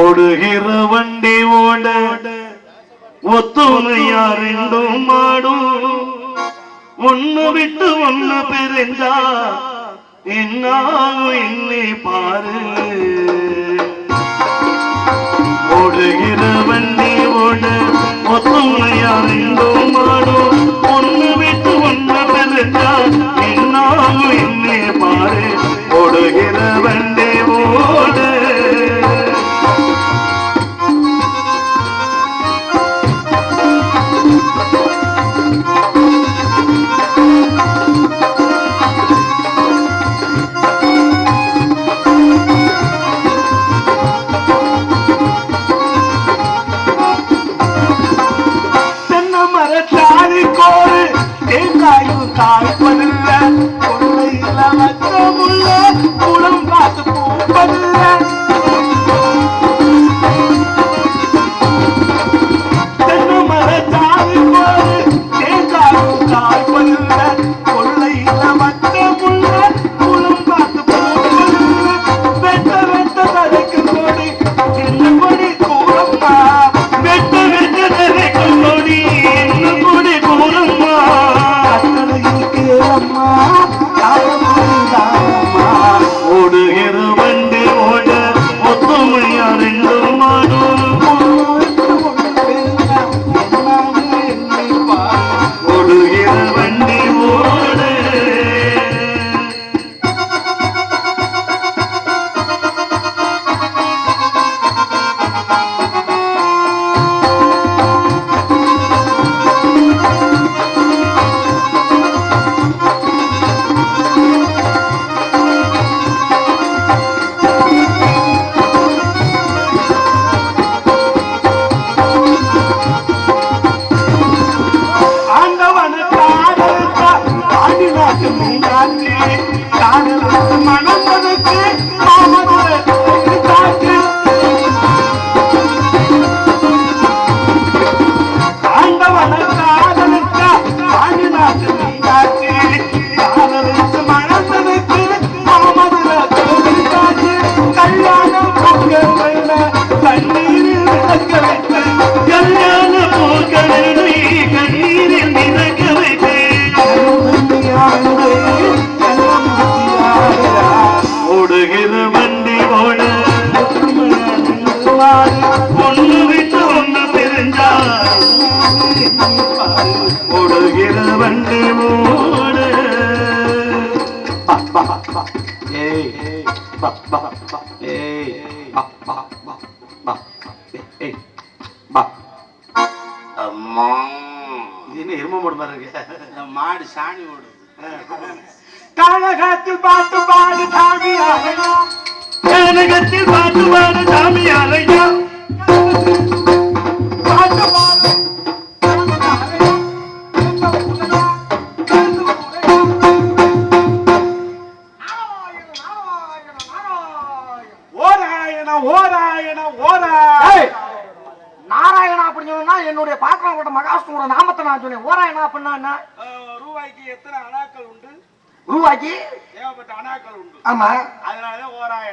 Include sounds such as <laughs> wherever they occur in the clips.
ஓடுகிற வண்டி ஓட ஒத்துமையா ரெண்டும் மாடும். ஒன்னு விட்டு ஒன்னு பிரிஞ்சா என்னாலும் என்னை பாரு. ஓடுகிற வண்டி ஓட ஒத்துமையா ரெண்டும் மாடும். கனகத்தில் பாட்டு பாடு சாமி அலையா நாராயணா அப்படின்னு சொன்னா என்னுடைய பாத்திரம் மகாஷ்டனோட நாமத்தை நான் சொன்னேன். ஓராயணா அப்படின்னா ரூபாய்க்கு எத்தனை அணாக்கள் உண்டு? ரூபாய்க்கு? ஏகப்பட்ட அணாக்கள் உண்டு. ஆமா. அதனாலதான் ஓராயணா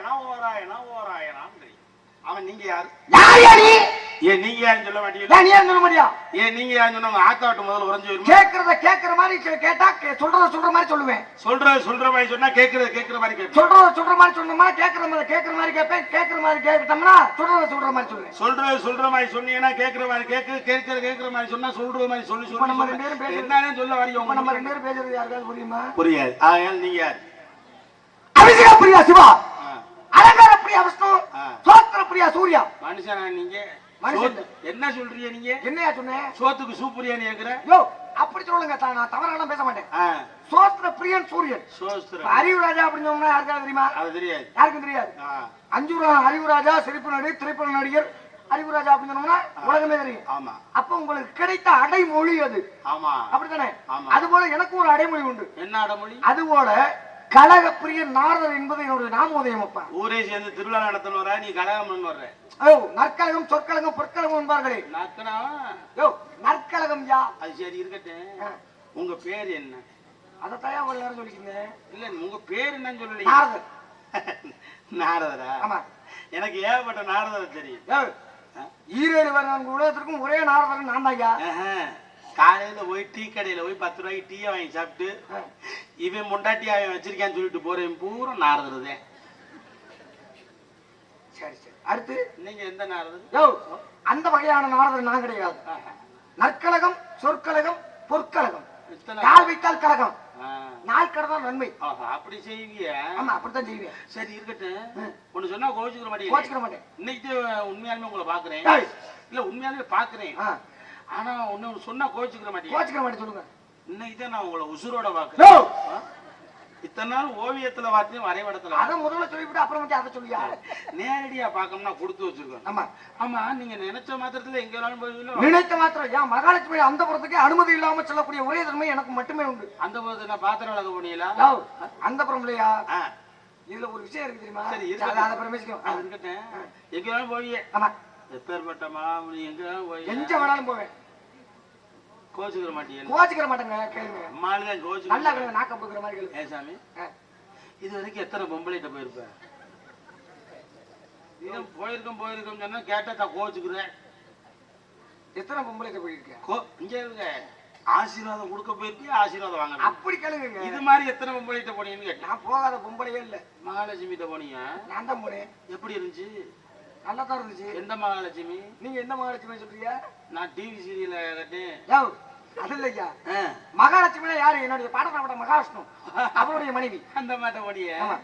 அவன் நீங்க யாரு? நீங்க சொல்ல மாட்டீங்களா? நீ சொல்ல ஏன் நீங்க யாருன்னு சொன்னா உங்க ஆத்தாட்டு முதல்ல உறைஞ்சு வருமா கேக்குறத கேக்குற மாதிரி கேட்டா சொல்றத சொல்ற மாதிரி சொல்லுவேன். சொல்றது சொல்ற மாதிரி சொன்னா கேக்குறது கேக்குற மாதிரி கேட்பேன். சொல்றத சொல்ற மாதிரி சொன்னோம்னா கேக்குற மாதிரி கேக்குற மாதிரி கேட்பேன். கேக்குற மாதிரி கேட்டோம்னா சொல்றத சொல்ற மாதிரி சொல்லுவேன். சொல்றது சொல்ற மாதிரி சொன்னீங்கன்னா கேக்குற மாதிரி கேக்கு கேட்கிற கேக்குற மாதிரி சொன்னா சொல்ற மாதிரி சொல்லி இப்ப நம்ம சொல்லி ரெண்டு பேரும் பேசுறது- என்னன்னு சொல்ல வரீங்க இப்ப நம்ம? ரெண்டு பேரும் பேசுறது யாருக்காவது புரியுமா? புரியாது. ஆகையால் நீங்க யார்? அபிஷேக பிரியா சிவா. பிரியா விஷ்ணு. சோத்திர பிரியா சூர்யா. மனுஷனா நீங்க? என்ன சொல்றீங்க நீங்க? என்னையா சொன்னேன் சோத்துக்கு சூப்பரியான்னு கேக்குற. யோ அப்படி சொல்லுங்க நான் தவறாலாம் பேச மாட்டேன். ஆ, சோத்திர பிரியன் சூரியன். இப்ப அறிவுராஜா அப்படின்னு சொன்னா யாருக்காவது தெரியுமா? அது தெரியாது. யாருக்கும் தெரியாது. ஆ, அஞ்சூரா அறிவுராஜா சிரிப்பு நடிகர் திரைப்பட நடிகர். அறிவுராஜா அப்படின்னு சொன்னோம்னா உலகமே தெரியும். ஆமா. அப்ப உங்களுக்கு கிடைத்த அடைமொழி அது. ஆமா. அப்படித்தானே. அது போல எனக்கு ஒரு அடைமொழி உண்டு. என்ன அடமொழி? அது போல கழகப்பிரியன் நாரதர் என்பது என்னுடைய நாமோதயம் அப்பா. ஊரே சேர்ந்து திருவிழா நடத்தணும் வர நீ பண்ண வர்ற ஓ நற்கழகம் சொற்கழகம் பொற்கழகம் என்பார்களே. நக்கனா யோ நற்கழகம் யா? அது சரி இருக்கட்டும். உங்க பேர் என்ன? அதை தயா ஒரு நேரம் சொல்லிக்கிறேன் இல்ல உங்க பேர் என்னன்னு சொல்லலையே. நாரதர். <laughs> நாரதரா? ஆமா. எனக்கு ஏகப்பட்ட நாரதம் தெரியும். ஈரேழு வருடம் உலகத்திற்கும் ஒரே நாரதன் நான் ஆஹா. காலையில போய் டீ கடையில போய் பத்து ரூபாய்க்கு டீயை வாங்கி சாப்பிட்டு இவன் முண்டாட்டி அவன் வச்சிருக்கான்னு சொல்லிட்டு போறேன் பூரா நாரதுறதேன் சரி சரி. அடுத்து? நீங்க எந்த நாரது அந்த வகையான நாரதன் நான் கிடையாது. நற்கழகம் சொற்கழகம் பொற்கழகம் கால் வைத்தால் கழகம். நாள் கடதான் நன்மை. ஆஹா, அப்படி செய்வீங்க? ஆமா அப்படித்தான் செய்வேன். சரி இருக்கட்டும். ஒண்ணு சொன்னா மாட்டேங்க கோச்சிக்கிற மாட்டேன். இன்னைக்கு உண்மையாலுமே உங்களை பாக்குறேன். இல்ல உண்மையாலுமே பாக்குறேன் ஆனா ஒண்ணு சொன்னா கோச்சுக்கிற மாட்டேங்க கோச்சிக்கிற மாட்டேன் சொல்லுங்க. இன்னைக்கு தான் நான் உங்களை உசுரோட ஆ? இத்தனை நாள் ஓவியத்துல பார்த்தேன் வரைபடத்துல அதை முதல்ல சொல்லிவிட்டு அப்புறம் அதை சொல்லியா <laughs> நேரடியா பார்க்கணும்னா கொடுத்து வச்சிருக்கோம். ஆமா. ஆமா நீங்க நினைச்ச மாத்திரத்துல எங்க வேணாலும் போவீங்களோ? நினைத்த மாத்திரம் ஏன் மகாலட்சுமி அந்த புறத்துக்கு அனுமதி இல்லாம செல்லக்கூடிய ஒரே தன்மை எனக்கு மட்டுமே உண்டு. அந்த போது நான் பாத்திரம் போனீங்களா? யோ அந்த புறம் இல்லையா? இதுல ஒரு விஷயம் இருக்கு தெரியுமா? சரி, இருக்கட்டும். அதை அப்புறம் பேசிக்கலாம் அது எங்க வேணாலும் போவீங்க? ஆமா. எப்பேற்பட்ட மாமனி எங்க வேணாலும் எங்க போவீங்க வேணாலும் போவேன். கோச்சுக்கிற மாட்டீங்க. கோச்சிக்கிற மாட்டேங்க கேளுங்க. அம்மாளுதான் நல்லா கோச்சுக்கிற கேளுங்க நாக்க போக்குற மாதிரி கேளுங்க. ஏன் சாமி ஆ. இது வரைக்கும் எத்தனை பொம்பளைகிட்ட போயிருப்ப? இது போயிருக்கோம் போயிருக்கோம் சொன்னா கேட்டா தான் கோச்சுக்கிறேன் எத்தனை பொம்பளைக்கு போயிருக்கேன் கோ இங்க இருங்க. ஆசீர்வாதம் கொடுக்க போயிருக்கீங்க ஆசீர்வாதம் வாங்க அப்படி கேளுங்க இது மாதிரி எத்தனை பொம்பளைகிட்ட போனீங்கன்னு கேட்டேன். நான் போகாத பொம்பளையே இல்ல. மகாலட்சுமிகிட்ட போனீங்க? நான் தான் போனேன். எப்படி இருந்துச்சு? நல்லா தான் இருந்துச்சு. எந்த மகாலட்சுமி? நீங்க எந்த மகாலட்சுமி சொல்றீங்க? நான் டிவி சீரியல கட்டேன். அது இல்லையா மகாலட்சுமி யாரு? என்னுடைய பாடப்பட்ட மகாவிஷ்ணு அவருடைய மனைவி. அந்த மாட்ட போனிய ஆமா.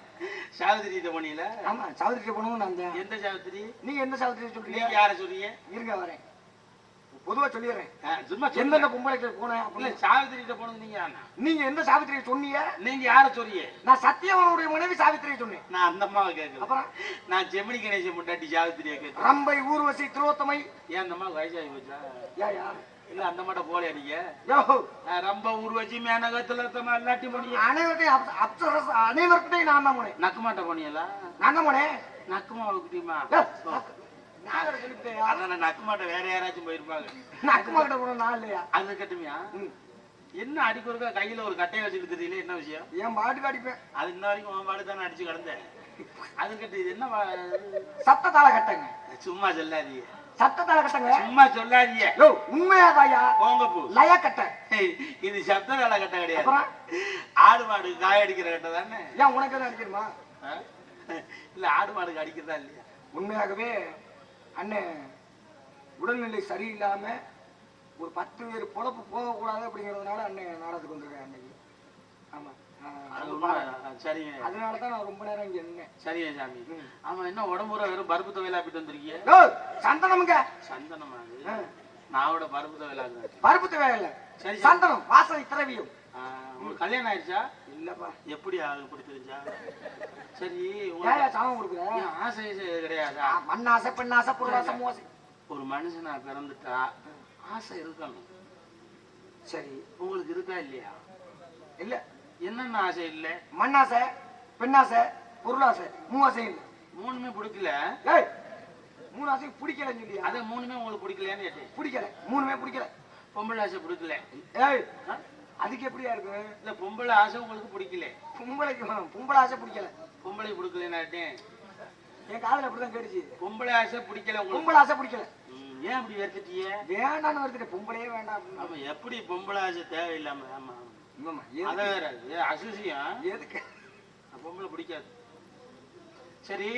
சாவித்திரிட்ட போனீல ஆமா போகணும்னு நான் வந்தேன். எந்த சாவித்திரி? நீங்க எந்த சௌதரி சொல்றீங்க? யார சொல்றீங்க? இருங்க வரேன். பொதுவா சொல்லிடுறேன். சும்மா எந்தெந்த பொம்பளைக்கு போனேன் இல்ல. சாவித்திரிட்ட போனது நீங்க? நீங்க எந்த சாவித்திரியை சொன்னீங்க? நீங்க யார சொல்றீங்க? நான் சத்தியவனுடைய மனைவி சாவித்திரியை சொன்னேன். நான் அந்த அம்மாவை கேட்கல அப்புறம்? நான் ஜெமினி கணேசன் முண்டாட்டி சாவித்திரியை கேட்கிறேன். ரம்பை ஊர்வசி திரோத்தமை ஏன் அந்த அம்மா வயசாகி போச்சா? யா யா இல்ல அந்த மாட்ட போல நீங்க? ரொம்ப ஊர்வச்சி மேனகத்துல எல்லாட்டி போனீங்க. அனைவர்கிட்டையும் அப்ச- அப்சரஸ் அனைவர்கிட்டையும் நான் தான் போனேன். நக்கு மாட்ட போனீங்களா? தான் போனேன். நக்குமா குட்டிமா யோ, நான் வேற சொல்லிவிட்டேன். அதான் வேற யாராச்சும் போயிருப்பாங்க. கிட்ட போன நான் இல்லையா? அது கட்டுமியா. என்ன அடிக்கு ஒருக்கா கையில ஒரு கட்டையை வச்சுட்டு தெரியல என்ன விஷயம்? என் பாட்டுக்கு அடிப்பேன். அது இன்ன வரைக்கும் உன் பாடு தானே அடிச்சு கிடந்தேன். அது கட்டு இது என்ன வா- சத்தத்தால கட்டங்க. சும்மா சொல்லாதீங்க. சத்தத்தால கட்டங்க சும்மா சொல்லாதீங்க. யோ உண்மையாதாயா? போங்க பூ. லய கட்ட இது சப்த வேலை கட்ட கிடையாது ஆடு மாடு காய அடிக்கிற கட்ட தானே? ஏன் உனக்கு எதுவும் அடிக்கணுமா? இல்ல ஆடு மாடுக்கு அடிக்கிறதா இல்லையா? உண்மையாகவே அண்ணன் உடல்நிலை சரியில்லாம ஒரு பத்து பேர் பொழப்பு போகக்கூடாது அப்படிங்கிறதுனால அண்ணன் நாடகத்துக்கு வந்திருக்கேன் அன்னைக்கு. ஆமா. அது ஆ, உண்மை. ஆ, சரிங்க. அதனால தான் நான் ரொம்ப நேரம் இங்க நின்னேன். சரிங்க சாமி. ஆமா என்ன உடம்புற வெறும் பருப்பு துவையலா போயிட்டு வந்திருக்கீங்க? சந்தனமுங்க. சந்தனமா நான் விட பருப்பு துவையலா பருப்பு தேவை இல்ல சரி, சரி. சந்தனம் வாசனை திரவியம். உங்களுக்கு கல்யாணம் ஆயிடுச்சா? இல்லப்பா. எப்படி ஆகுது தெரிஞ்சா சரி சாமம் கொடுக்குற? ஏன் ஆசை கிடையாதா. மண்ணாசை பெண்ணாசை பொருளாசை மோசை. ஒரு மனுஷனா பிறந்துட்டா ஆசை இருக்கணும். சரி. உங்களுக்கு இருக்கா இல்லையா? இல்ல. என்னென்ன ஆசை இல்லை? மண்ணாசை பெண்ணாசை பொருளாசை மூவாசை இல்ல. மூணுமே பிடிக்கல. ஏய் மூணு ஆசையும் பிடிக்கலன்னு சொல்லியா? அதை மூணுமே உங்களுக்கு பிடிக்கலையான்னு கேட்டேன். பிடிக்கல மூணுமே பிடிக்கல. பொம்பளை ஆசை பிடிக்கல. ஏய்? அதுக்கு எப்படியா இருக்கு? இல்ல பொம்பளை ஆசை உங்களுக்கு பிடிக்கல. பொம்பளைக்கு பொம்பளை ஆசை பிடிக்கல. பொம்பளை பிடிக்கலனாட்டேன் என் காதுல அப்படிதான் கேட்டுச்சு. பொம்பளை ஆசை பிடிக்கல பொம்பளை ஆசை பிடிக்கல. ஏன் அப்படி வெறுத்துட்டீங்க வேண்டான்னு வருதுட்டு பொம்பளையே வேண்டாம் எப்படி பொம்பளை ஆசை தேவையில்லாம? ஆமா. ஆமாம்மா, அத எதுக்கு? வேற ஏ அசுசியம் எதுக்கு? பொம்பளை பிடிக்காது. சரி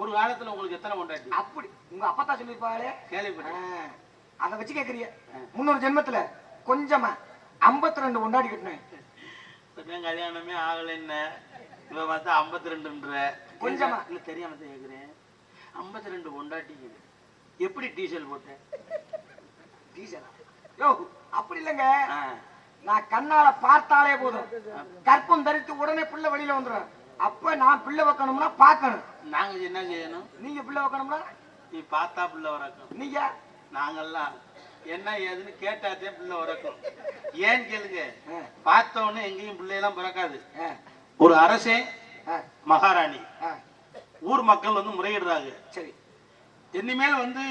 ஒரு காலத்துல உங்களுக்கு எத்தனை கொண்டாட்டி அப்படி உங்க அப்பா தான் சொல்லியிருப்பாங்களே. கேள்விப்பட்டேன். அதை வச்சு கேக்குறிய முன்னொரு ஜென்மத்துல கொஞ்சமா 52 ரெண்டு கொண்டாடி கட்டினேன் கல்யாணமே ஆகல என்ன? இவ பார்த்தா ஐம்பத்தி ரெண்டுன்ற கொஞ்சமா. இல்ல தெரியாம தான் கேக்குறேன். ஐம்பத்தி ரெண்டு கொண்டாட்டிங்க எப்படி டீசல் போட்டேன்? டீசலா? யோ அப்படி இல்லைங்க. நான் கண்ணால பார்த்தாலே போதும். கற்பம் தரித்து உடனே பிள்ளை வெளியில வந்துடும் அப்ப நான் பிள்ளை வைக்கணும்னா பார்க்கணும். நாங்க என்ன செய்யணும்? நீங்க பிள்ளை வைக்கணும்னா? நீ பார்த்தா பிள்ளை வரக்கும் நீங்க? நாங்கெல்லாம் என்ன ஏதுன்னு கேட்டாத்தே பிள்ளை வரக்கும் <laughs> ஏன்னு கேளுங்க? ஆ, பார்த்த உடனே எங்கேயும் பிள்ளையெல்லாம் பிறக்காது. ஒரு அரசே மகாராணி. ஊர் மக்கள் வந்து முறையிடுறாங்க. சரி. இனிமேல் வந்து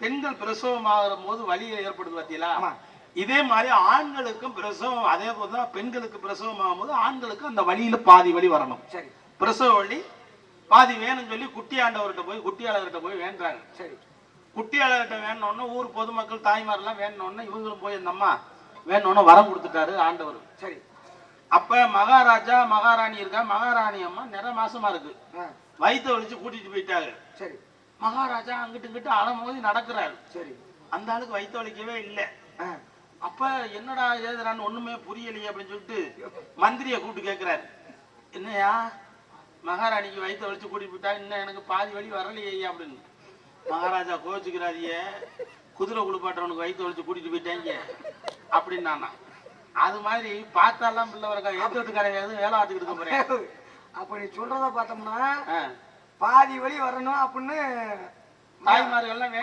பெண்கள் பிரசவம் ஆகிற போது வலி ஏற்படுது பார்த்தீங்களா ஆமா. இதே மாதிரி ஆண்களுக்கும் பிரசவம் அதே போதுதான் பெண்களுக்கு பிரசவம் ஆகும்போது ஆண்களுக்கு அந்த வலியில பாதி வலி வரணும். சரி. பிரசவ வலி பாதி வேணும்னு சொல்லி குட்டியாண்டவர்கிட்ட போய் குட்டியாளர்கிட்ட போய் வேண்டுறாங்க. சரி. குட்டியாளர்கிட்ட வேணும்னு ஊர் பொதுமக்கள் தாய்மாரெல்லாம் வேணும்னு இவங்களும் போய் இந்த அம்மா வேணும்னு வரம் கொடுத்துட்டாரு ஆண்டவர். சரி. அப்ப மகாராஜா மகாராணி இருக்கா? மகாராணி அம்மா நிற மாசமா இருக்கு. வயிற்ற வலிச்சு கூட்டிட்டு போயிட்டாங்க சரி. மகாராஜா அங்கிட்டு இங்கிட்டு அலமோதி நடக்கிறாரு. சரி. அந்த ஆளுக்கு வயிற்று வலிக்கவே இல்லை. அப்ப என்னடா ஏதுறான்னு ஒண்ணுமே புரியலையே அப்படின்னு சொல்லிட்டு மந்திரியை கூப்பிட்டு கேட்கிறாரு என்னையா? மகாராணிக்கு வயிற்று வலிச்சு கூட்டிட்டு போயிட்டா இன்னும் எனக்கு பாதி வழி வரலையே அப்படின்னு. மகாராஜா கோச்சுக்கிறாரியே குதிரை குளிப்பாட்டவனுக்கு வயிற்று வலிச்சு கூட்டிட்டு போயிட்டாங்க அப்படின்னு நானா அது மாதிரி பார்த்தாலாம் பிள்ளை வரக்கா ஏத்து வீட்டுக்காரங்க எதுவும் வேலை ஆட்டுக்கிட்டு இருக்க போறேன். அப்ப நீ சொல்றத பார்த்தோம்னா. பாதி வழி வரணும் அப்படின்னு தாய்மார்கள் எல்லாம்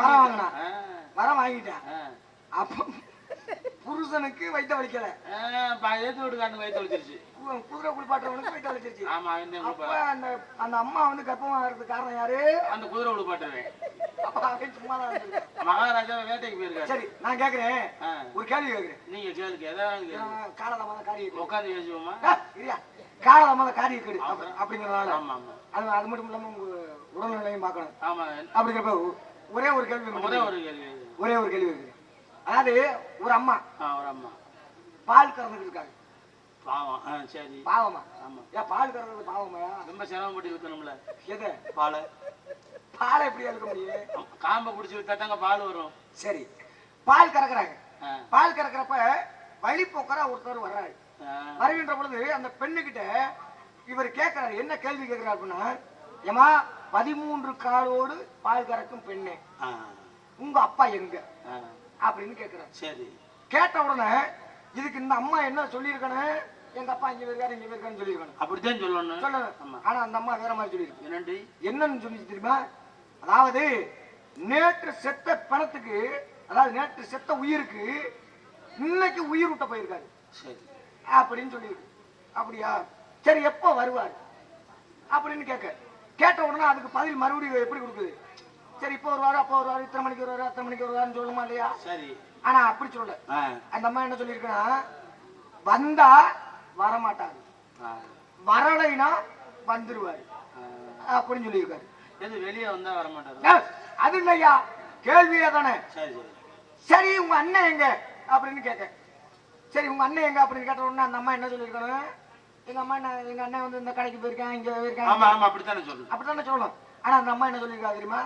வரம் வாங்கிட்டேன். அப்போ புருஷனுக்கு வைத்த வலிக்கல ஏத்து வீட்டுக்காரனுக்கு வயிற்று வலிச்சிருச்சு குதிரை குளிப்பாட்டுறவனுக்கு வைத்த வலிச்சிருச்சு ஆமா அப்ப அந்த அந்த அம்மா வந்து கர்ப்பமா இருக்கிறது காரணம் யாரு? அந்த குதிரை இருந்திருக்கான். மகாராஜா வேட்டைக்கு போயிருக்காரு. சரி நான் கேக்குறேன். ஒரு கேள்வி கேக்குறேன். நீங்க கேளுங்க கேளுங்க. காலதாமத காரியம் உட்காந்து பேசுவோமா காலதாமத காரியம் கேடு அப்ப- அப்படிங்கறதுனால. ஆமா ஆமா. அது அது மட்டும் இல்லாம உங்க உடல்நிலையும் பார்க்கணும். ஆமா. அப்படிங்கிறப்ப ஒரே ஒரு கேள்வி ஒரே ஒரு கேள்வி ஒரே ஒரு கேள்வி இருக்குது அதாவது ஒரு அம்மா. ஒரு அம்மா. பால் கறந்துட்டு இருக்காங்க பாவம் சரி. பாவமா? ஆமா. ஏன் பால் கறந்தது பாவமாயா ரொம்ப சிரமப்பட்டு இருக்கணும்ல எது? பாலை. பாலை எப்படி எடுக்க முடியும்? காம்பை பிடிச்சி தாங்க பால் வரும். சரி. பால் கறக்குறாங்க. பால் கறக்குறப்ப வழி போக்கரா ஒருத்தர் வர்றாரு. வருகின்ற பொழுது அந்த பெண்ணுகிட்ட இவர் கேட்கிறாரு என்ன கேள்வி கேட்கிறாரு அப்படின்னா ஏமா பதிமூன்று காலோடு பால் கறக்கும் பெண்ணே. உங்க அப்பா எங்க? அப்படின்னு கேட்கிறாரு சரி. கேட்ட உடனே இதுக்கு இந்த அம்மா என்ன சொல்லியிருக்கணும்? எங்க அப்பா இங்க இருக்காரு இங்க இருக்காருன்னு சொல்லியிருக்கணும். அப்படித்தான் சொல்லணும். சொல்லணும் ஆனா அந்த அம்மா வேற மாதிரி சொல்லியிருக்கு. என்னண்டி? என்னன்னு சொல்லி தெரியுமா? அதாவது நேற்று செத்த பணத்துக்கு அதாவது நேற்று செத்த உயிருக்கு இன்னைக்கு உயிர் விட்ட போயிருக்காரு. சரி. அப்படின்னு சொல்லியிருக்கு. அப்படியா? சரி எப்போ வருவார்? அப்படின்னு கேட்க. கேட்ட உடனே அதுக்கு பதில் மறுபடியும் எப்படி கொடுக்குது? சரி இப்போ வருவாரு அப்போ வருவாரு இத்தனை மணிக்கு வருவாரு அத்தனை மணிக்கு வருவாருன்னு சொல்லணுமா இல்லையா? சரி. ஆனா அப்படி சொல்லல. ஆ, அந்த அம்மா என்ன சொல்லியிருக்கா வந்தா வரமாட்டாரு. ஆ, வரலைன்னா வந்துருவாரு. அப்படின்னு சொல்லியிருக்காரு. எது வெளியே வந்தா வர மாட்டாரு ஏய், அது இல்லையா? கேள்வியே தானே. சரி உங்க அண்ணன் எங்க? அப்படின்னு கேட்க சரி உங்க அண்ணன் எங்க? அப்படின்னு கேட்ட உடனே அந்த அம்மா என்ன சொல்லியிருக்காங்க? எங்க அம்மா என்ன எங்க அண்ணன் வந்து இந்த கடைக்கு போயிருக்கான் இங்க போயிருக்கான். அப்படித்தானே சொல்லணும். அப்படித்தானே சொல்லணும். ஆனா அந்த அம்மா என்ன சொல்லியிருக்கா தெரியுமா?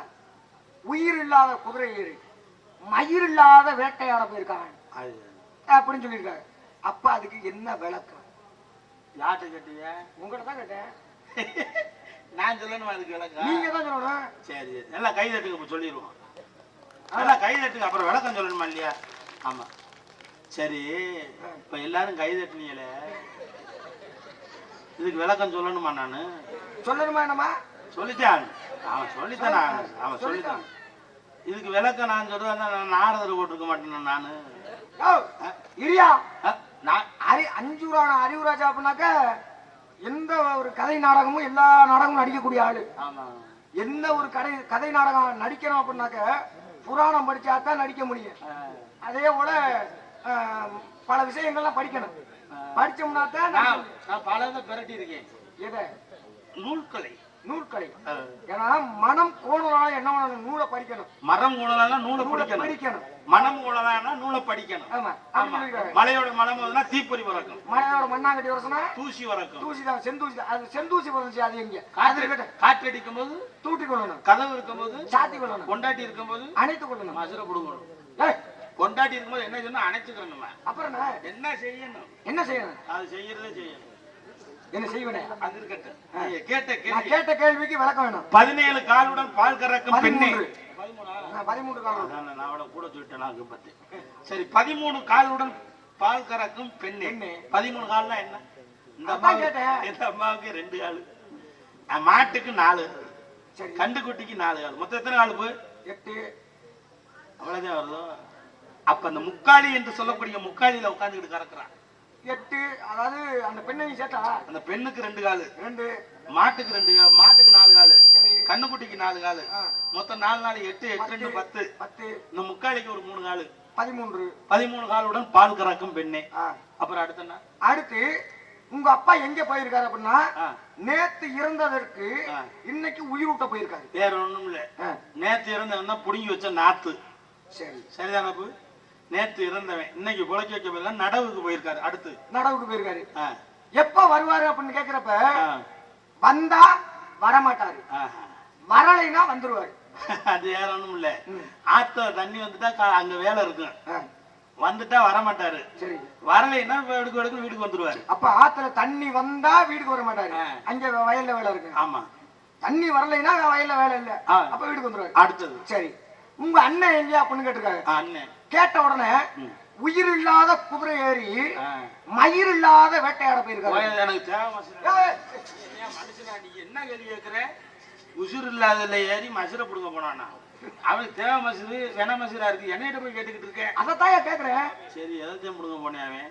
உயிர் இல்லாத குதிரை ஏறி மயிர் இல்லாத வேட்டையாட போயிருக்காங்க. அது. அப்படின்னு சொல்லியிருக்காங்க. அப்ப அதுக்கு என்ன விளக்கம்? யார்கிட்ட கேட்டீங்க? உங்கள்கிட்ட தான் கேட்டேன். <laughs> நான் சொல்லணுமா அதுக்கு விளக்கம்? நீங்க தான் சொல்லணும். சரி சரி. நல்லா கை தட்டுங்க இப்ப சொல்லிடுவோம். நல்லா கை தட்டுங்க அப்புறம் விளக்கம் சொல்லணுமா இல்லையா? ஆமா. சரி இப்ப எல்லாரும் கை தட்டுனீங்களே. இதுக்கு விளக்கம் சொல்லணுமா நானு? சொல்லணுமா என்னம்மா? சொல்லிட்டான் அவன் சொல்லித்தான் அவன் சொல்லித்தான் இதுக்கு விளக்கம் நான் சொல்றதா நான் நாரதர் போட்டிருக்க மாட்டேன் நானு? இரியா. அரி அஞ்சூரான அறிவுராஜா அப்படின்னாக்க எந்த ஒரு கதை நாடகமும் எல்லா நாடகமும் நடிக்கக்கூடிய ஆளு. எந்த ஒரு கதை கதை நாடகம் நடிக்கணும் அப்படின்னாக்க புராணம் படிச்சா தான் நடிக்க முடியும். அதே போல பல விஷயங்கள்லாம் படிக்கணும். படிச்சோம்னா தான் நான் பல இதை பிரட்டி இருக்கேன். எதை? நூல்கலை. நூற்கலை ஏன்னா மனம் கோணலாம் என்ன நூலை படிக்கணும். மரம் கூடலாம்னா நூலை பிடிக்கணும். படிக்கணும். மனம் கூடலாம்னா நூலை படிக்கணும். ஆமா. மலையோட வந்தா தீப்பொறி வரக்கும் மழையோட மண்ணாங்கட்டி வருஷம்னா தூசி வரக்கும் தூசி தான் செந்தூசி அது செந்தூசி வந்துச்சு அது எங்க காற்று இருக்கட்டும். காற்றடிக்கும் போது தூட்டி கொள்ளணும். கதவு இருக்கும்போது சாத்தி கொள்ளணும். கொண்டாட்டி இருக்கும்போது அணைத்து கொள்ளணும். மசுரை புடுங்கணும். ஏய், கொண்டாட்டி இருக்கும்போது என்ன சொன்னா அணைச்சுக்கிறோம் அப்புறம் என்ன? என்ன செய்யணும்? என்ன செய்யணும்? அது செய்யறதே செய்யணும். என்ன செய்வனே? அது இருக்கட்டும். கேட்ட கேள்வி. கேட்ட கேள்விக்கு விளக்கம் வேணும். பதினேழு காலுடன் பால் கறக்கும் பெண்ணே. பதிமூன்று. நான் அவட கூட சொல்லிட்டேன் பத்து. சரி பதிமூணு காலுடன் பால் கறக்கும் பெண்ணே. பதிமூணு கால்னா என்ன? இந்த கேட்டேன். இந்த அம்மாவுக்கு ரெண்டு காலு. மாட்டுக்கு நாலு. சரி. கண்டுக்குட்டிக்கு நாலு கால். மொத்தம் எத்தனை காலு போய் எட்டு. அவ்வளவுதான் வருதோ? அப்ப அந்த முக்காளி என்று சொல்லக்கூடிய முக்காளியில உட்காந்துக்கிட்டு கறக்குறான். எட்டு அதாவது அந்த பெண்ணையும் சேர்த்தா அந்த பெண்ணுக்கு ரெண்டு காலு. ரெண்டு. மாட்டுக்கு ரெண்டு மாட்டுக்கு நாலு காலு. கண்ணுக்குட்டிக்கு நாலு காலு. மொத்தம் நாலு நாலு எட்டு எட்டு ரெண்டு பத்து பத்து. இந்த முக்காளிக்கு ஒரு மூணு காலு. பதிமூன்று. பதிமூணு காலுடன் பால் கறக்கும் பெண்ணே. அப்புறம் அடுத்த என்ன? அடுத்து உங்க அப்பா எங்க போயிருக்காரு அப்படின்னா. நேத்து இறந்ததற்கு. இன்னைக்கு உயிர் விட்ட போயிருக்காரு. வேற ஒண்ணும் இல்ல நேத்து இறந்தவன் புடுங்கி வச்ச நாத்து. சரி. சரிதானப்பு நேத்து இறந்தவன் இன்னைக்கு புழைக்க வைக்க போயில நடவுக்கு போயிருக்காரு அடுத்து. நடவுக்கு போயிருக்காரு. எப்ப வருவாரு அப்படின்னு கேக்குறப்ப வந்தா வரமாட்டாரு. வரலைன்னா வந்துருவாரு. அது வேற ஒண்ணும் இல்ல. ஆத்த தண்ணி வந்துட்டா அங்க வேலை இருக்கும் வந்துட்டா வரமாட்டாரு. சரி. வரலைன்னா எடுக்க எடுக்க வீட்டுக்கு வந்துருவாரு. அப்ப ஆத்துல தண்ணி வந்தா வீட்டுக்கு வர மாட்டாரு. அங்க வயல்ல வேலை இருக்கு. ஆமா. தண்ணி வரலைன்னா வயல்ல வேலை இல்ல. அப்ப வீட்டுக்கு வந்துருவாரு. அடுத்தது. சரி. உங்க அண்ணன் எங்க அப்படின்னு கேட்டிருக்காரு. அண்ணன். கேட்ட உடனே. உயிர் இல்லாத குதிரை ஏறி. மயிர் இல்லாத வேட்டையாட போயிருக்காரு. என்ன கேள்வி கேட்கிற உசுர் இல்லாததுல ஏறி மசுரை பிடுங்க போனானா? அவனுக்கு தேவை மசுரு வென மசுரா இருக்கு. என்னையிட்ட போய் கேட்டுக்கிட்டு இருக்கேன் அதைத்தான் ஏன் கேக்குறேன் சரி எதைத்தையும் பிடுங்க போனேன் அவன்?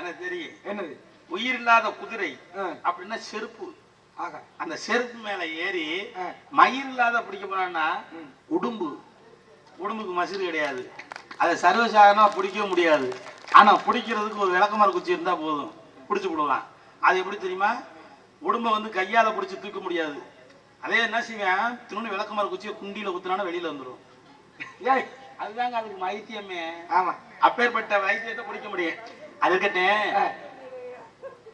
எனக்கு தெரியும். என்னது? உயிர் இல்லாத குதிரை அப்படின்னா செருப்பு. ஆக. அந்த செருப்பு மேல ஏறி. மயிர் இல்லாத பிடிக்க போனான்னா. உடும்பு. உடும்புக்கு மசுறு கிடையாது. அதை சர்வசாதாரணமா பிடிக்க முடியாது. ஆனா பிடிக்கிறதுக்கு ஒரு விளக்கமாறு குச்சி இருந்தா போதும். பிடிச்சு விடலாம் அது எப்படி தெரியுமா? உடும்பை வந்து கையால பிடிச்சு தூக்க முடியாது. அதே என்ன செய்வேன்? திரும்ப விளக்கமாறு குச்சியை குண்டியில குத்துனானா வெளியில வந்துடும் ஏய் அதுதாங்க அதுக்கு வைத்தியமே. ஆமா. அப்பேற்பட்ட வைத்தியத்தை பிடிக்க முடியும். அது இருக்கட்டேன்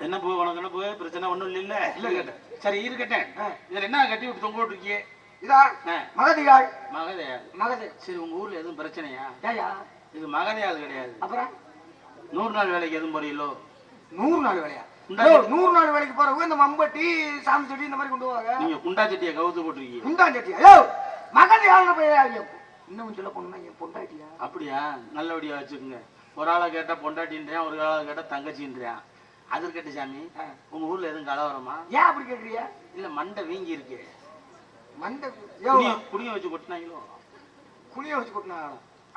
என்ன போ உனக்கு என்ன போ? பிரச்சனை ஒண்ணும் இல்ல இல்ல, இல்ல. சரி இருக்கட்டேன். இதுல என்ன கட்டி விட்டு தொங்க விட்டுருக்கியே? இதா ஆ. மகதியாள் மகதையா மகதி. சரி உங்க ஊர்ல எதுவும் பிரச்சனையா? ஏயா இது மகதையாது கிடையாது. அப்புறம்? நூறு நாள் வேலைக்கு எதுவும் போறீங்களோ? நூறு நாள் வேலையா? நூறு நாள் வேலைக்கு போறவங்க இந்த மம்பட்டி சாமி செடி இந்த மாதிரி கொண்டு போவாங்க. நீங்க குண்டா சட்டியை கவுத்து போட்டிருக்கீங்க. குண்டாஞ்சட்டி ஐயோ மகதி ஆளுநர் போய் ஐயோ, இன்னும் சொல்ல போனா என் பொண்டாட்டியா? அப்படியா? நல்லபடியா வச்சுக்கோங்க. ஒரு ஆளை கேட்டா பொண்டாட்டின்றியான் ஒரு ஆளை கேட்டா தங்கச்சின்றியான் அது இருக்கட்டு சாமி. உங்க ஊர்ல எதுவும் கலவரமா? ஏன் அப்படி கேக்குறியா இல்ல மண்டை வீங்கி இருக்கு மண்டை குனிய வச்சு கொட்டினாங்களோ? குனிய வச்சு கொட்டினா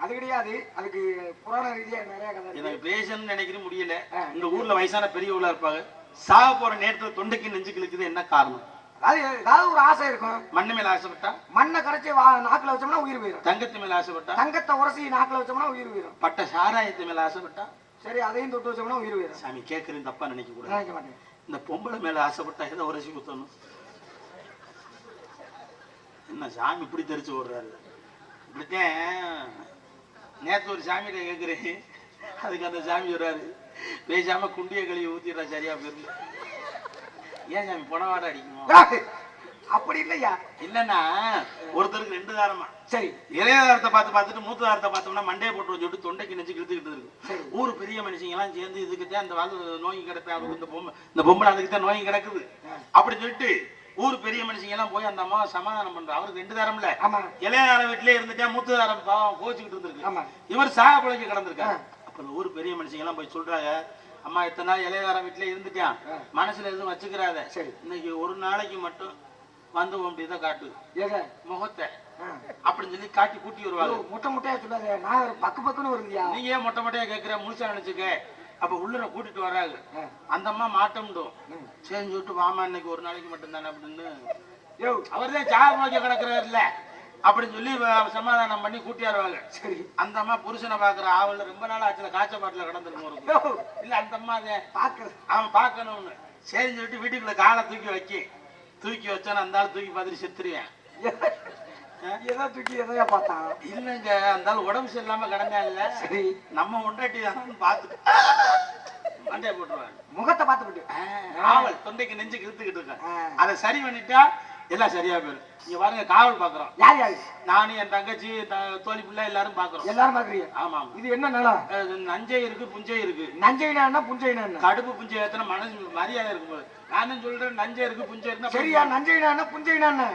அது கிடையாது. அதுக்கு புராண ரீதியா நிறைய கதை. எனக்கு பேசணும்னு நினைக்கிறேன் முடியல. இந்த ஊர்ல வயசான பெரியவங்களா இருப்பாங்க. சாக போற நேரத்துல தொண்டைக்கு நெஞ்சுக்கு இழுக்குது என்ன காரணம்? ஏதாவது ஒரு ஆசை இருக்கும். மண்ணு மேல ஆசைப்பட்டா? மண்ணை கரைச்சி வா நாக்குல வச்சோம்னா உயிர் போயிடும் தங்கத்து மேல ஆசைப்பட்டா? தங்கத்தை உரசி நாக்குல வச்சோம்னா உயிர் போயிடும் பட்ட சாராயத்து மேல ஆசைப்பட்டா? சரி அதையும் தொட்டு வச்சோம்னா உயிர் போயிடும் சாமி கேட்கறேன் தப்பா நினைக்க கூடாது. நினைக்க மாட்டேன். இந்த பொம்பளை மேல ஆசைப்பட்டா எதை உரசி குத்தணும்? என்ன சாமி இப்படி தெரிச்சு ஓடுறாரு. இப்படித்தான் நேத்து ஒரு சாமிகிட்ட கேட்குறேன் அதுக்கு அந்த சாமி சொல்றாரு பேசாம குண்டிய கழுவி ஊத்திடுறா சரியா போயிருந்து. ஏன் சாமி புனவாட அடிக்குமோ அப்படி இல்லையா? இல்லைன்னா ஒருத்தருக்கு ரெண்டு தாரமா? சரி. இளையதாரத்தை பார்த்து பார்த்துட்டு மூத்த தாரத்தை பார்த்தோம்னா மண்டையை போட்டு சொல்லிட்டு தொண்டைக்கு நெஞ்சு இழுத்துக்கிட்டு இருக்கு. ஊர் பெரிய மனுஷங்க எல்லாம் சேர்ந்து இதுக்குத்தான் அந்த வாழ் நோய் கிடப்பேன் அவருக்கு இந்த பொம்பை இந்த பொம்பளை அதுக்கு தான் நோய் கிடக்குது. அப்படி சொல்லிட்டு ஊர் பெரிய மனுஷங்க எல்லாம் போய் அந்த அம்மாவை சமாதானம் பண்ற அவருக்கு ரெண்டு தாரம்ல. ஆமா. இளையதாரம் வீட்டிலே இருந்துட்டா மூத்த தாரம் பாவம் கோச்சுக்கிட்டு இருந்திருக்கு. இவர் சாக பிழைக்க கிடந்திருக்காரு. ஆ. அப்ப ஊர் பெரிய மனுஷங்க எல்லாம் போய் சொல்றாங்க அம்மா இத்தனை நாள் இளையதாரம் வீட்டிலே இருந்துட்டான். மனசுல எதுவும் வச்சுக்கிறாத. சரி. இன்னைக்கு ஒரு நாளைக்கு மட்டும் வந்து உன் இதை காட்டு. முகத்தை. அப்படின்னு சொல்லி காட்டி கூட்டி வருவாங்க முட்டை முட்டையா சொல்லாத. நான் பக்கு பக்குன்னு வருந்தியா? நீங்க ஏன் மொட்டை மொட்டையா கேட்கிற முழுசா நினைச்சுக்க. அப்ப உள்ளர கூட்டிட்டு வராங்க. அந்த அம்மா மாட்டம்டும் ம். சரி சொல்லிட்டு வாமா இன்னைக்கு ஒரு நாளைக்கு மட்டும் தானே அப்படின்னு. அவர் தான் சாக நோக்கி கிடக்குறாரு இல்ல அப்படின்னு சொல்லி சமாதானம் பண்ணி கூட்டியாருவாங்க சரி. அந்த அம்மா புருஷனை பாக்குற ஆவல ரொம்ப நாள் ஆச்சுல காய்ச்ச பாட்டுல கிடந்திருக்கும் இல்ல அந்த அம்மா அதை பாக்குற அவன் பார்க்கணும்னு. சரின்னு சொல்லிட்டு வீட்டுக்குள்ள காலை தூக்கி வைக்கி. தூக்கி வச்சான அந்த ஆள் தூக்கி பார்த்துட்டு செத்துருவேன். எதை தூக்கி எதையா பார்த்தான். இல்லைங்க அந்த உடம்பு சரியில்லாம கிடந்தாங்க இல்ல. சரி. நம்ம ஒன்றாட்டி தான் பார்த்துட்டு. மண்டையை போட்டுருவாங்க முகத்தை பார்த்து ஆவல் தொண்டைக்கு நெஞ்சுக்கு இழுத்துக்கிட்டு இருக்கேன். அதை சரி பண்ணிட்டா எல்லாம் சரியா போயிடும் இங்க பாருங்க காவல் பாக்குறோம். யார் யாரு? நானும் என் தங்கச்சி த- தோழி பிள்ளை எல்லாரும் பாக்குறோம். எல்லாரும் பாக்குறீங்க? ஆமா இது என்ன நிலம்? நஞ்சை இருக்கு புஞ்சை இருக்கு. நஞ்சைனா புஞ்சைனா கடுப்பு புஞ்சை ஏத்தன மனசு மரியாதை இருக்கும்போது. நானும் சொல்றேன் நஞ்சை இருக்கு புஞ்சை இருக்கு சரியா நஞ்சைனா புஞ்சைனா என்ன?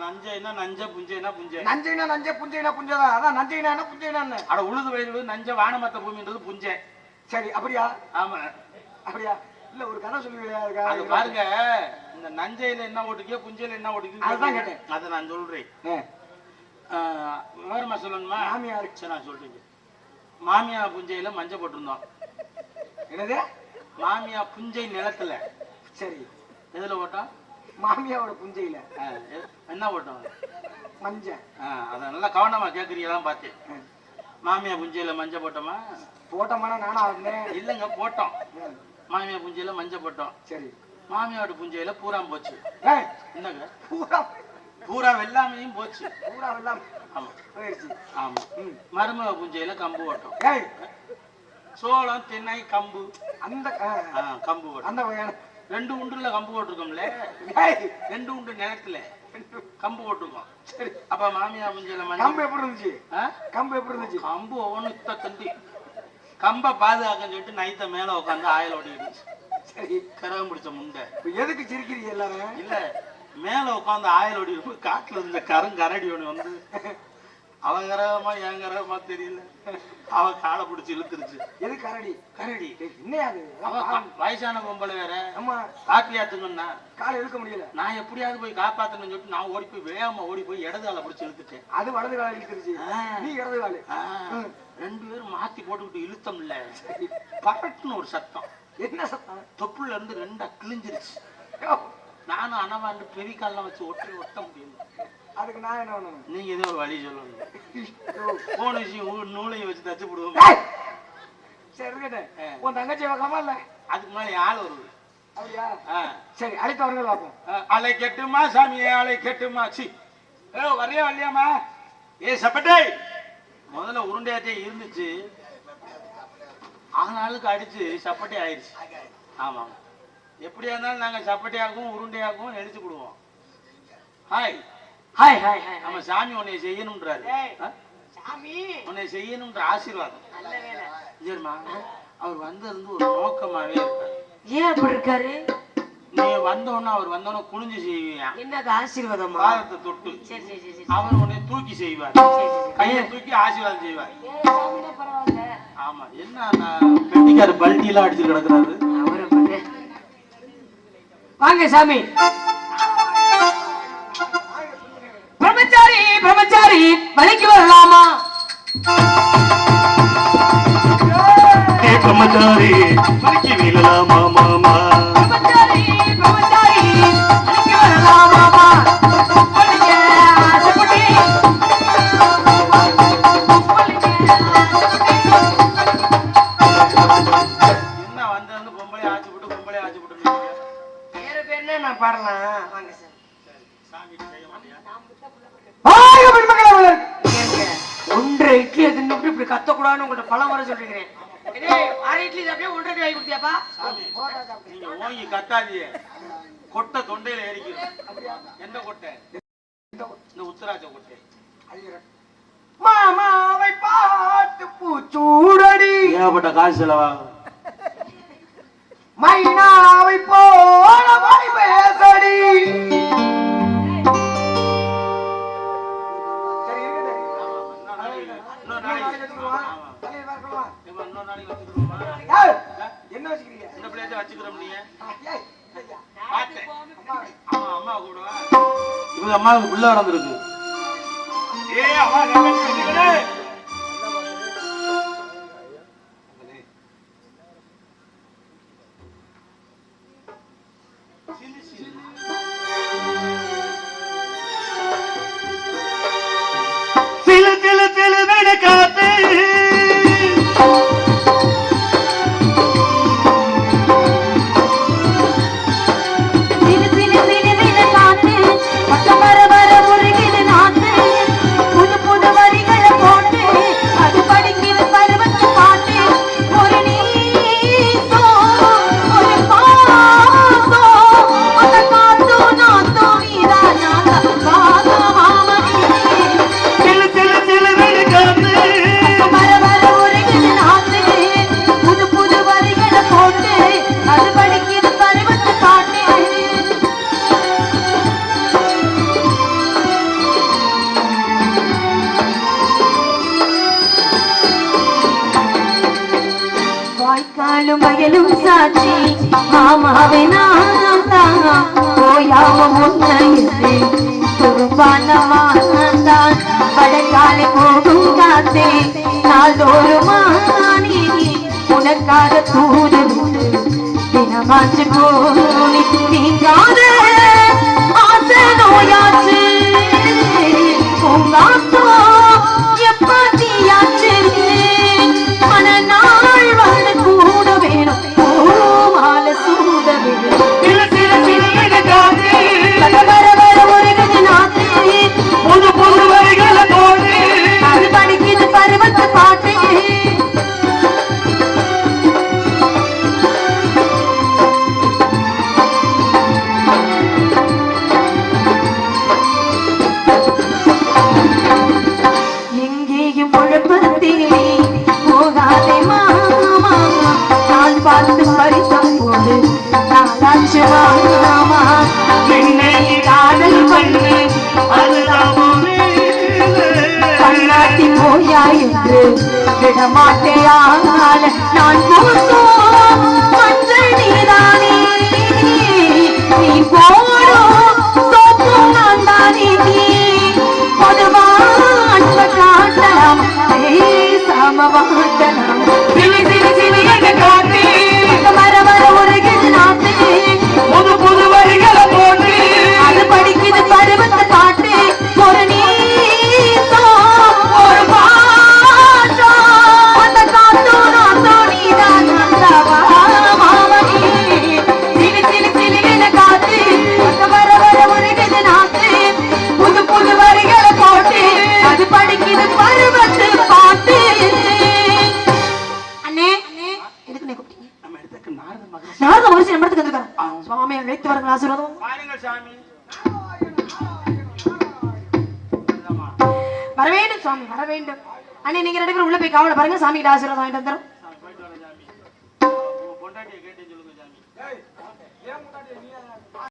நஞ்சைனா நஞ்சை புஞ்சைனா புஞ்சை. நஞ்சைனா நஞ்சை புஞ்சைனா புஞ்சைதான். அதான் நஞ்சைனா புஞ்சைனா அட உழுது வயது நஞ்சை வானமத்த பூமின்றது புஞ்சை. சரி அப்படியா? ஆமா. அப்படியா? இல்ல ஒரு கதை சொல்லுவீங்களா அது பாருங்க இந்த நஞ்சையில என்ன ஓட்டுக்கோ புஞ்சையில என்ன ஓட்டுக்கோ அதுதான் கேட்டேன். அதை நான் சொல்றேன். விவரமா சொல்லணுமா? மாமியார். நான் சொல்றேன் மாமியா புஞ்சையில மஞ்சள் போட்டிருந்தோம். என்னது? மாமியா புஞ்சை நிலத்துல. சரி. எதுல ஓட்டோம்? மாமியாவோட புஞ்சையில. என்ன ஓட்டம்? மஞ்சள். அதை நல்லா கவனமா கேட்குறீங்களாம் பார்த்தேன். ஆ, மாமியா புஞ்சியில மஞ்சள் போட்டோமா? போட்டோமானா நானா இருந்தேன் இல்லைங்க போட்டோம். மாமியா புஞ்சியில மஞ்சள் போட்டோம். சரி. மாமியாவோட புஞ்சியில பூராம் போச்சு. என்னங்க? பூரா. பூரா வெள்ளாமையும் போச்சு. பூரா எல்லாம் ஆமா. போயிடுச்சு ஆமா. மருமக புஞ்சியில கம்பு ஓட்டம். சோளம் தென்னை கம்பு. அந்த கம்பு ஓட்டம். அந்த வகையான. ரெண்டு உண்டுல கம்பு போட்டிருக்கோம்ல ரெண்டு உண்டு நிலத்துல கம்பு போட்டிருக்கோம் சரி. அப்ப மாமியா புஞ்சியில கம்பு எப்படி இருந்துச்சு? கம்பு எப்படி இருந்துச்சு? கம்பு ஒவ்வொன்று இத்த தண்டி கம்பை பாதுகாக்கன்னு சொல்லிட்டு நைத்த மேல உட்காந்து ஆயில் ஓடிடுச்சு சரி கரகம் பிடிச்ச முண்டை. எதுக்கு சிரிக்கிறீங்க எல்லாரும்? இல்ல மேல உட்காந்து ஆயில் ஓடி காட்டுல இருந்த கரும் கரடி ஒண்ணு வந்து அவன் கரகமா என் கரகமா தெரியல. அவ காலை பிடிச்சி இழுத்துருச்சு. எது கரடி? கரடி. ஏய், என்னையா அது? அவ கா- வயசான பொம்பளை வேற. நம்ம காப்பியாத்துங்கன்னா காலை இழுக்க முடியல. நான் எப்படியாவது போய் காப்பாத்தணும்னு சொல்லிட்டு நான் ஓடி போய் வேகமா ஓடி போய் இடது காலை பிடிச்சி இழுத்துட்டேன். அது வலது காலை இழுத்துருச்சு. நீ இடது காலு. ரெண்டு மாத்தி போட்டுக்கிட்டு இழுத்தம்ல பரட்டுன்னு ஒரு சத்தம். என்ன சத்தம்? தொப்புள்ள இருந்து ரெண்டா கிழிஞ்சிருச்சு. நானும் அனவாண்டு பெரிய கால்லாம் வச்சு ஒட்டி ஒட்ட முடியல. அதுக்கு நான் என்ன பண்ணணும்? நீங்க ஏதோ ஒரு வழி சொல்லணும். போன விஷயம் நூலையும் வச்சு தச்சு போடுவோம். சரி. உன் தங்கச்சி வைக்காம இல்ல? அதுக்கு முன்னாடி ஆள் ஆ. சரி அழைத்தவர்கள் பார்ப்போம். அலை கெட்டுமா சாமியே அலை கெட்டுமா? சி. ஏ வரையா வரலையாமா ஏ சப்பட்டே! முதல்ல உருண்டையாட்டே இருந்துச்சு. ஆனாளுக்கு அடிச்சு சப்பட்டே ஆயிடுச்சு. ஆமாம் எப்படியா இருந்தாலும் நாங்க சப்பட்டையாகவும் உருண்டையாகவும் நடிச்சு கொடுவோம் ஹாய் ஹாய் ஹாய் ஹாய் நம்ம சாமி உன்னை செய்யணும்ன்றாரு? சாமி. உன்னை செய்யணும்ன்ற ஆசீர்வாதம். சரிம்மா அவர் வந்திருந்து ஒரு நோக்கமாவே இருக்காரு. ஏன் அப்படி இருக்காரு? வந்தோன்னா அவர் வந்தோன்னா குனிஞ்சு செய்வியா? என்னது ஆசீர்வாதமா? பாதத்தை தொட்டு. சரி சரி சரி சரி. அவர் உன்னை தூக்கி செய்வார். கையை தூக்கி ஆசீர்வாதம் செய்வார். ஆமா என்ன நான் பெட்டிக்கார பல்டி எல்லாம் அடிச்சு கிடக்குறாரு? அவரை பாரு. வாங்க சாமி. பிரம்மச்சாரி பிரம்மச்சாரி வழிக்கு வரலாமா? பிரம்மச்சாரி மணிக்கு வீழலாமா மாமா? ஒன்றரை இட்லி தின்னுட்டு இப்படி கத்தக்கூடாதுன்னு உங்கள்ட்ட பல முறை சொல்லிருக்கிறேன். அரை இட்லி அப்படியே ஒன்றரை வாங்கி கொடுத்தியாப்பா? சாமி நீங்க ஓங்கி கத்தாதியே கொட்டை தொண்டையில ஏறிக்கிறோம் எந்த கொட்டை? இந்த உத்தராட்ச கொட்டை. மாமாவை பார்த்து பூச்சூடடி. ஏகப்பட்ட காசு செலவாகும் மைனாவை போல வாய் பேசடி. என்ன வச்சுக்கிறீங்க? இந்த பிள்ளைய வச்சுக்கிறோம் நீங்க இவங்க அம்மாவுக்கு புள்ள நடந்திருக்கு ஏ அம்மா மாமாவை நான் தான் ஓயாம முன்னையிட்டு துருப்பானவான் வடக்காலை போகும் காத்தே நாள்தோறும் உனக்காக தூது தினமாச்சு போனி நீங்காத ஆசை நோயாச்சு பூங்காத்தோ அண்ணே நீங்க ரெண்டு பேரும் உள்ள போய் காவலை பாருங்க. சாமிகிட்ட ஆசீர்வாதம் வாங்கிட்டு வந்துடும்